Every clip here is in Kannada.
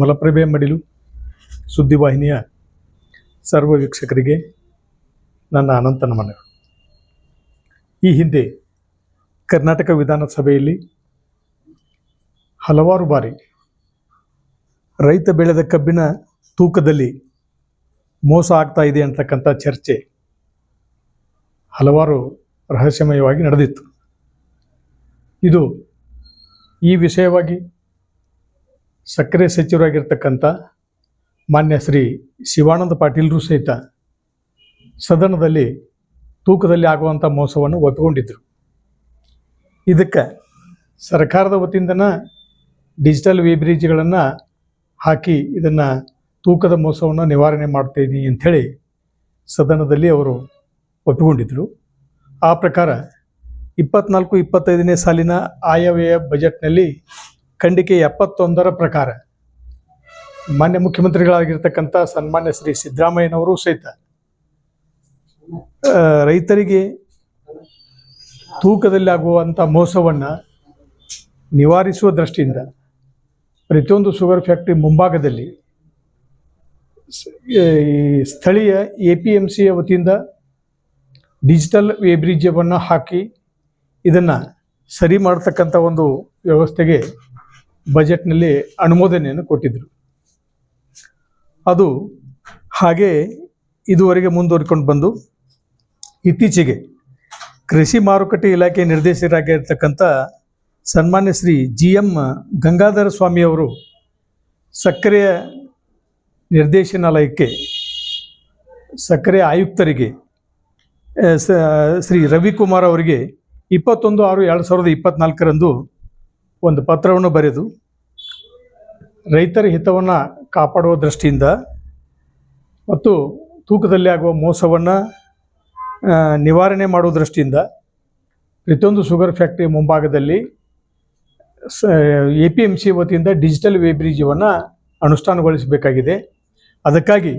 ಮಲಪ್ರಭೆ ಮಡಿಲು ಸುದ್ದಿವಾಹಿನಿಯ ಸರ್ವ ವೀಕ್ಷಕರಿಗೆ ನನ್ನ ಅನಂತ ನಮನಗಳು ಈ ಹಿಂದೆ ಕರ್ನಾಟಕ ವಿಧಾನಸಭೆಯಲ್ಲಿ ಹಲವಾರು ಬಾರಿ ರೈತ ಬೆಳೆದ ಕಬ್ಬಿನ ತೂಕದಲ್ಲಿ ಮೋಸ ಆಗ್ತಾ ಇದೆ ಅಂತಕ್ಕಂಥ ಚರ್ಚೆ ಹಲವಾರು ರಹಸ್ಯಮಯವಾಗಿ ನಡೆದಿತ್ತು. ಇದು ಈ ವಿಷಯವಾಗಿ ಸಕ್ಕರೆ ಸಚಿವರಾಗಿರ್ತಕ್ಕಂಥ ಮಾನ್ಯ ಶ್ರೀ ಶಿವಾನಂದ ಪಾಟೀಲರು ಸಹಿತ ಸದನದಲ್ಲಿ ತೂಕದಲ್ಲಿ ಆಗುವಂಥ ಮೋಸವನ್ನು ಒಪ್ಪಿಕೊಂಡಿದ್ದರು ಇದಕ್ಕೆ ಸರ್ಕಾರದ ವತಿಯಿಂದನ ಡಿಜಿಟಲ್ ವೇಬ್ರಿಜ್ಗಳನ್ನು ಹಾಕಿ ಇದನ್ನು ತೂಕದ ಮೋಸವನ್ನು ನಿವಾರಣೆ ಮಾಡ್ತೀನಿ ಅಂಥೇಳಿ ಸದನದಲ್ಲಿ ಅವರು ಒಪ್ಪಿಕೊಂಡಿದ್ದರು ಆ ಪ್ರಕಾರ ಇಪ್ಪತ್ನಾಲ್ಕು ಇಪ್ಪತ್ತೈದನೇ ಸಾಲಿನ ಆಯವ್ಯಯ ಬಜೆಟ್ನಲ್ಲಿ ಖಂಡಿಕೆ ಎಪ್ಪತ್ತೊಂದರ ಪ್ರಕಾರ ಮಾನ್ಯ ಮುಖ್ಯಮಂತ್ರಿಗಳಾಗಿರ್ತಕ್ಕಂಥ ಸನ್ಮಾನ್ಯ ಶ್ರೀ ಸಿದ್ದರಾಮಯ್ಯನವರು ಸಹಿತ ರೈತರಿಗೆ ತೂಕದಲ್ಲಿ ಆಗುವಂಥ ಮೋಸವನ್ನು ನಿವಾರಿಸುವ ದೃಷ್ಟಿಯಿಂದ ಪ್ರತಿಯೊಂದು ಶುಗರ್ ಫ್ಯಾಕ್ಟ್ರಿ ಮುಂಭಾಗದಲ್ಲಿ ಸ್ಥಳೀಯ ಎ ಪಿ ಎಂ ಸಿಯ ವತಿಯಿಂದ ಡಿಜಿಟಲ್ ವೇಬ್ರಿಜ್ಯವನ್ನು ಹಾಕಿ ಇದನ್ನು ಸರಿ ಮಾಡತಕ್ಕಂಥ ಒಂದು ವ್ಯವಸ್ಥೆಗೆ ಬಜೆಟ್ನಲ್ಲಿ ಅನುಮೋದನೆಯನ್ನು ಕೊಟ್ಟಿದ್ದರು ಅದು ಹಾಗೆ ಇದುವರೆಗೆ ಮುಂದುವರ್ಕೊಂಡು ಬಂದು ಇತ್ತೀಚೆಗೆ ಕೃಷಿ ಮಾರುಕಟ್ಟೆ ಇಲಾಖೆ ನಿರ್ದೇಶಕರಾಗಿರ್ತಕ್ಕಂಥ ಸನ್ಮಾನ್ಯ ಶ್ರೀ ಜಿ ಎಂ ಗಂಗಾಧರ ಸ್ವಾಮಿಯವರು ಸಕ್ಕರೆಯ ನಿರ್ದೇಶನಾಲಯಕ್ಕೆ, ಸಕ್ಕರೆ ಆಯುಕ್ತರಿಗೆ ಶ್ರೀ ರವಿಕುಮಾರ್ ಅವರಿಗೆ ಇಪ್ಪತ್ತೊಂದು ಆರು ಎರಡು ಸಾವಿರದ ಇಪ್ಪತ್ತ್ನಾಲ್ಕರಂದು ಒಂದು ಪತ್ರವನ್ನು ಬರೆದು ರೈತರ ಹಿತವನ್ನು ಕಾಪಾಡುವ ದೃಷ್ಟಿಯಿಂದ ಮತ್ತು ತೂಕದಲ್ಲಿ ಆಗುವ ಮೋಸವನ್ನು ನಿವಾರಣೆ ಮಾಡುವ ದೃಷ್ಟಿಯಿಂದ ಪ್ರತಿಯೊಂದು ಶುಗರ್ ಫ್ಯಾಕ್ಟ್ರಿ ಮುಂಭಾಗದಲ್ಲಿ ಸ, ಎ ಪಿ ಎಂ ಸಿ ವತಿಯಿಂದ ಡಿಜಿಟಲ್ ವೇಬ್ರಿಜ್ಯವನ್ನು ಅನುಷ್ಠಾನಗೊಳಿಸಬೇಕಾಗಿದೆ. ಅದಕ್ಕಾಗಿ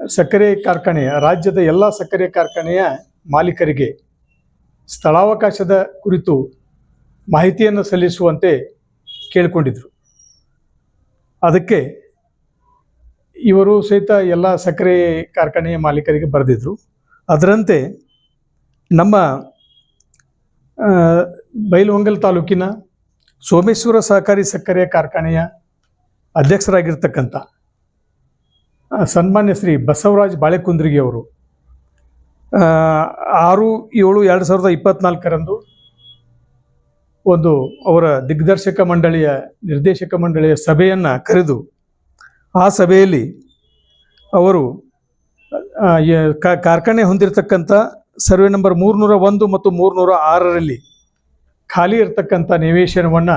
ಸಕ್ಕರೆ ಕಾರ್ಖಾನೆಯ, ರಾಜ್ಯದ ಎಲ್ಲ ಸಕ್ಕರೆ ಕಾರ್ಖಾನೆಯ ಮಾಲೀಕರಿಗೆ ಸ್ಥಳಾವಕಾಶದ ಕುರಿತು ಮಾಹಿತಿಯನ್ನು ಸಲ್ಲಿಸುವಂತೆ ಕೇಳಿಕೊಂಡಿದ್ರು. ಅದಕ್ಕೆ ಇವರು ಸಹಿತ ಎಲ್ಲ ಸಕ್ಕರೆ ಕಾರ್ಖಾನೆಯ ಮಾಲೀಕರಿಗೆ ಬರೆದಿದ್ರು. ಅದರಂತೆ ನಮ್ಮ ಬೈಲಹೊಂಗಲ್ ತಾಲೂಕಿನ ಸೋಮೇಶ್ವರ ಸಹಕಾರಿ ಸಕ್ಕರೆ ಕಾರ್ಖಾನೆಯ ಅಧ್ಯಕ್ಷರಾಗಿರ್ತಕ್ಕಂಥ ಸನ್ಮಾನ್ಯ ಶ್ರೀ ಬಸವರಾಜ್ ಬಾಳೆಕುಂದ್ರಿಗೆ ಅವರು ಆರು ಏಳು ಎರಡು ಸಾವಿರದ ಇಪ್ಪತ್ತ್ನಾಲ್ಕರಂದು ಒಂದು ಅವರ ದಿಗ್ದರ್ಶಕ ಮಂಡಳಿಯ ನಿರ್ದೇಶಕ ಮಂಡಳಿಯ ಸಭೆಯನ್ನು ಕರೆದು ಆ ಸಭೆಯಲ್ಲಿ ಅವರು ಕಾರ್ಖಾನೆ ಹೊಂದಿರತಕ್ಕಂಥ ಸರ್ವೆ ನಂಬರ್ ಮೂರುನೂರ ಒಂದು ಮತ್ತು ಮೂರುನೂರ ಆರರಲ್ಲಿ ಖಾಲಿ ಇರತಕ್ಕಂಥ ನಿವೇಶನವನ್ನು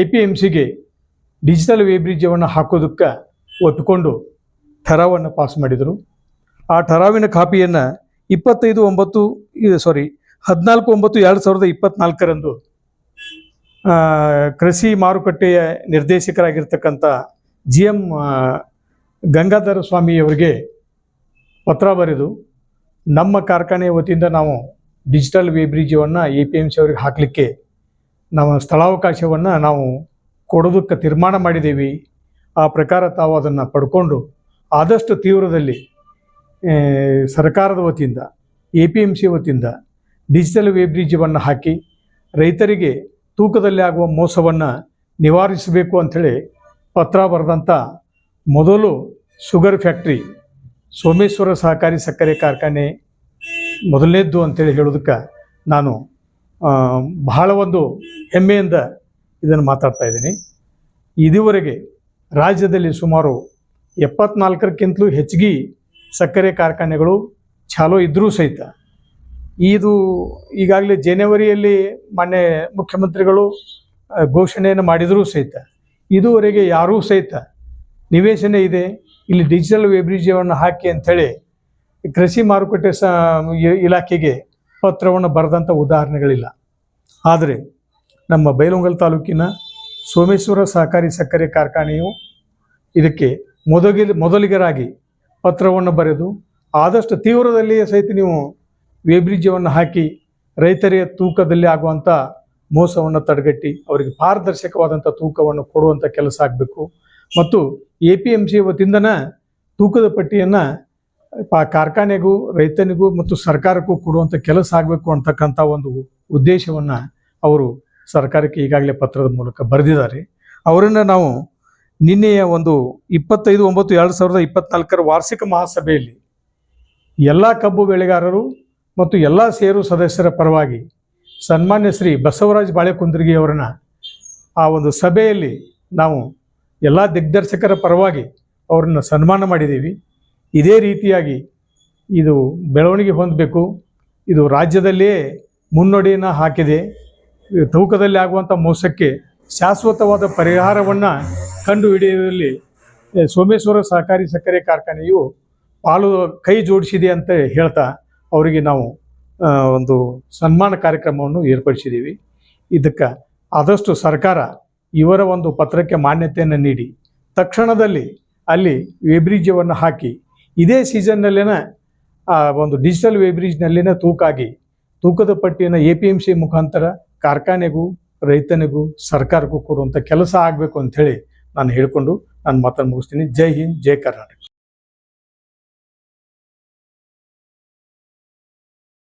ಎ ಪಿ ಎಂ ಸಿಗೆ ಡಿಜಿಟಲ್ ವೇಬ್ರಿಜ್ಯವನ್ನು ಹಾಕೋದಕ್ಕೆ ಒಪ್ಪಿಕೊಂಡು ಠರಾವನ್ನು ಪಾಸ್ ಮಾಡಿದರು. ಆ ಠರಾವಿನ ಕಾಪಿಯನ್ನು ಇಪ್ಪತ್ತೈದು ಒಂಬತ್ತು ಸಾರಿ ಹದಿನಾಲ್ಕು ಒಂಬತ್ತು ಎರಡು ಸಾವಿರದ ಇಪ್ಪತ್ನಾಲ್ಕರಂದು ಕೃಷಿ ಮಾರುಕಟ್ಟೆಯ ನಿರ್ದೇಶಕರಾಗಿರ್ತಕ್ಕಂಥ ಜಿ ಎಂ ಗಂಗಾಧರ ಸ್ವಾಮಿಯವರಿಗೆ ಪತ್ರ ಬರೆದು, ನಮ್ಮ ಕಾರ್ಖಾನೆಯ ವತಿಯಿಂದ ನಾವು ಡಿಜಿಟಲ್ ವೇಬ್ರಿಜವನ್ನು ಎ ಪಿ ಎಂ ಸಿ ಅವರಿಗೆ ಹಾಕಲಿಕ್ಕೆ ನಾವು ಸ್ಥಳಾವಕಾಶವನ್ನು ನಾವು ಕೊಡೋದಕ್ಕೆ ತೀರ್ಮಾನ ಮಾಡಿದ್ದೀವಿ. ಆ ಪ್ರಕಾರ ತಾವು ಅದನ್ನು ಪಡ್ಕೊಂಡು ಆದಷ್ಟು ತೀವ್ರದಲ್ಲಿ ಸರ್ಕಾರದ ವತಿಯಿಂದ, ಎ ಪಿ ಎಂ ಸಿ ವತಿಯಿಂದ ಡಿಜಿಟಲ್ ವೇಬ್ರಿಜ್ಯವನ್ನು ಹಾಕಿ ರೈತರಿಗೆ ತೂಕದಲ್ಲಿ ಆಗುವ ಮೋಸವನ್ನು ನಿವಾರಿಸಬೇಕು ಅಂಥೇಳಿ ಪತ್ರ ಬರೆದಂಥ ಮೊದಲು ಶುಗರ್ ಫ್ಯಾಕ್ಟ್ರಿ, ಸೋಮೇಶ್ವರ ಸಹಕಾರಿ ಸಕ್ಕರೆ ಕಾರ್ಖಾನೆ ಮೊದಲನೇದ್ದು ಅಂತೇಳಿ ಹೇಳೋದಕ್ಕೆ ನಾನು ಬಹಳ ಒಂದು ಹೆಮ್ಮೆಯಿಂದ ಇದನ್ನು ಮಾತಾಡ್ತಾ ಇದ್ದೀನಿ. ಇದುವರೆಗೆ ರಾಜ್ಯದಲ್ಲಿ ಸುಮಾರು ಎಪ್ಪತ್ನಾಲ್ಕರಕ್ಕಿಂತಲೂ ಹೆಚ್ಚಿಗೆ ಸಕ್ಕರೆ ಕಾರ್ಖಾನೆಗಳು ಚಾಲೋ ಇದ್ದರೂ ಸಹಿತ ಇದು ಈಗಾಗಲೇ ಜನವರಿಯಲ್ಲಿ ಮಾನ್ಯ ಮುಖ್ಯಮಂತ್ರಿಗಳು ಘೋಷಣೆಯನ್ನು ಮಾಡಿದರೂ ಸಹಿತ, ಇದುವರೆಗೆ ಯಾರೂ ಸಹಿತ ನಿವೇಶನ ಇದೆ. ಇಲ್ಲಿ ಡಿಜಿಟಲ್ ವೈಬ್ರಿಜ್ಯವನ್ನು ಹಾಕಿ ಅಂಥೇಳಿ ಕೃಷಿ ಮಾರುಕಟ್ಟೆ ಸ ಇಲಾಖೆಗೆ ಪತ್ರವನ್ನು ಬರೆದಂಥ ಉದಾಹರಣೆಗಳಿಲ್ಲ. ಆದರೆ ನಮ್ಮ ಬೈಲೊಂಗಲ್ ತಾಲೂಕಿನ ಸೋಮೇಶ್ವರ ಸಹಕಾರಿ ಸಕ್ಕರೆ ಕಾರ್ಖಾನೆಯು ಇದಕ್ಕೆ ಮೊದಲಿಗೆ ಮೊದಲಿಗರಾಗಿ ಪತ್ರವನ್ನು ಬರೆದು ಆದಷ್ಟು ತೀವ್ರದಲ್ಲಿಯೇ ಸಹಿತ ನೀವು ವೇಬ್ರಿಜ್ಯವನ್ನು ಹಾಕಿ ರೈತರಿಗೆ ತೂಕದಲ್ಲಿ ಆಗುವಂಥ ಮೋಸವನ್ನು ತಡೆಗಟ್ಟಿ ಅವರಿಗೆ ಪಾರದರ್ಶಕವಾದಂಥ ತೂಕವನ್ನು ಕೊಡುವಂಥ ಕೆಲಸ ಆಗಬೇಕು. ಮತ್ತು ಎ ಪಿ ಎಂ ಸಿ ವತಿಯಿಂದನೇ ತೂಕದ ಪಟ್ಟಿಯನ್ನು ಕಾರ್ಖಾನೆಗೂ ರೈತನಿಗೂ ಮತ್ತು ಸರ್ಕಾರಕ್ಕೂ ಕೊಡುವಂಥ ಕೆಲಸ ಆಗಬೇಕು ಅಂತಕ್ಕಂಥ ಒಂದು ಉದ್ದೇಶವನ್ನು ಅವರು ಸರ್ಕಾರಕ್ಕೆ ಈಗಾಗಲೇ ಪತ್ರದ ಮೂಲಕ ಬರೆದಿದ್ದಾರೆ. ಅವರನ್ನು ನಾವು ನಿನ್ನೆಯ ಒಂದು ಇಪ್ಪತ್ತೈದು, ಒಂಬತ್ತು, ಎರಡು ಸಾವಿರದ ಇಪ್ಪತ್ನಾಲ್ಕರ ವಾರ್ಷಿಕ ಮಹಾಸಭೆಯಲ್ಲಿ ಎಲ್ಲ ಕಬ್ಬು ಬೆಳೆಗಾರರು ಮತ್ತು ಎಲ್ಲ ಸೇರು ಸದಸ್ಯರ ಪರವಾಗಿ ಸನ್ಮಾನ್ಯ ಶ್ರೀ ಬಸವರಾಜ್ ಬಾಳೆಕುಂದ್ರಿಗೆ ಅವರನ್ನ ಆ ಒಂದು ಸಭೆಯಲ್ಲಿ ನಾವು ಎಲ್ಲ ದಿಗ್ದರ್ಶಕರ ಪರವಾಗಿ ಅವರನ್ನು ಸನ್ಮಾನ ಮಾಡಿದ್ದೀವಿ. ಇದೇ ರೀತಿಯಾಗಿ ಇದು ಬೆಳವಣಿಗೆ ಹೊಂದಬೇಕು. ಇದು ರಾಜ್ಯದಲ್ಲಿಯೇ ಮುನ್ನುಡಿಯನ್ನು ಹಾಕಿದೆ. ತೂಕದಲ್ಲಿ ಆಗುವಂಥ ಮೋಸಕ್ಕೆ ಶಾಶ್ವತವಾದ ಪರಿಹಾರವನ್ನು ಕಂಡು ಹಿಡಿಯುವಲ್ಲಿ ಸೋಮೇಶ್ವರ ಸಹಕಾರಿ ಸಕ್ಕರೆ ಕಾರ್ಖಾನೆಯು ಪಾಲು ಕೈ ಜೋಡಿಸಿದೆ ಅಂತ ಹೇಳ್ತಾ ಅವರಿಗೆ ನಾವು ಒಂದು ಸನ್ಮಾನ ಕಾರ್ಯಕ್ರಮವನ್ನು ಏರ್ಪಡಿಸಿದ್ದೀವಿ. ಇದಕ್ಕೆ ಆದಷ್ಟು ಸರ್ಕಾರ ಇವರ ಒಂದು ಪತ್ರಕ್ಕೆ ಮಾನ್ಯತೆಯನ್ನು ನೀಡಿ, ತಕ್ಷಣದಲ್ಲಿ ಅಲ್ಲಿ ವೇಬ್ರಿಜ್ಯವನ್ನು ಹಾಕಿ, ಇದೇ ಸೀಸನ್ನಲ್ಲಿನ ಒಂದು ಡಿಜಿಟಲ್ ವೇಬ್ರಿಜ್ನಲ್ಲಿನ ತೂಕಾಗಿ, ತೂಕದ ಪಟ್ಟಿಯನ್ನು ಎ ಪಿ ಎಂ ಸಿ ಮುಖಾಂತರ ಕಾರ್ಖಾನೆಗೂ, ರೈತನಿಗೂ, ಸರ್ಕಾರಕ್ಕೂ ಕೊಡುವಂಥ ಕೆಲಸ ಆಗಬೇಕು ಅಂಥೇಳಿ ನಾನು ಹೇಳಿಕೊಂಡು ನಾನು ಮಾತನ್ನು ಮುಗಿಸ್ತೀನಿ. ಜೈ ಹಿಂದ್, ಜೈ ಕರ್ನಾಟಕ.